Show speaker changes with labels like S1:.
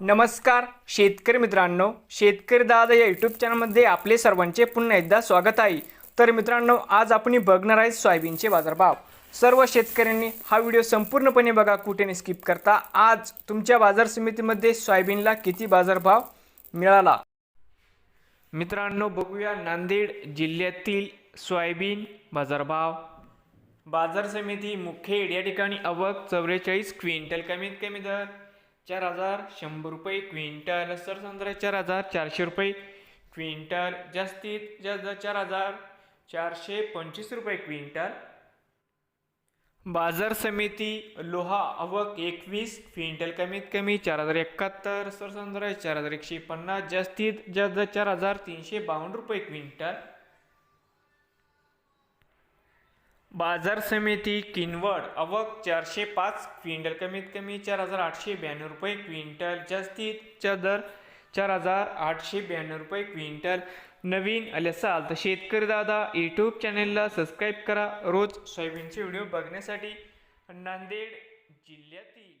S1: नमस्कार शेतकरी मित्रांनो शेतकरी दादा या यूट्यूब चॅनलमध्ये आपले सर्वांचे पुन्हा एकदा स्वागत आहे. तर मित्रांनो आज आपण बघणार आहे सोयाबीनचे बाजारभाव. सर्व शेतकऱ्यांनी हा व्हिडिओ संपूर्णपणे बघा कुठे स्किप करता. आज तुमच्या बाजार समितीमध्ये सोयाबीनला किती बाजारभाव मिळाला? मित्रांनो बघूया नांदेड जिल्ह्यातील सोयाबीन बाजारभाव. बाजार समिती मुखेड या ठिकाणी अवक चौवेचाळीस क्विंटल कमीत कमी दर. चार हजार शंभर रुपये क्विंटल सरसंद्रा चार हजार चारशे रुपये क्विंटल जास्तीत जास्त चार हजार चारशे पंचवीस रुपये क्विंटल. बाजार समिती लोहा आवक एकवीस क्विंटल कमीत कमी चार हजार एकाहत्तर सरसंद्रा चार हजार एकशे पन्नास जास्तीत जास्त चार हजार तीनशे बावन्न रुपये क्विंटल. बाजार समिती किनवट आवक चारशे पाच क्विंटल कमीत कमी चार हजार आठशे ब्याण्णव रुपये क्विंटल जास्तीतचा दर चार हजार आठशे ब्याण्णव रुपये क्विंटल नवीन आले असाल तर शेतकरी दादा यूट्यूब चॅनेलला सबस्क्राईब करा. रोज सोयाबीनचे व्हिडिओ बघण्यासाठी नांदेड जिल्ह्यातील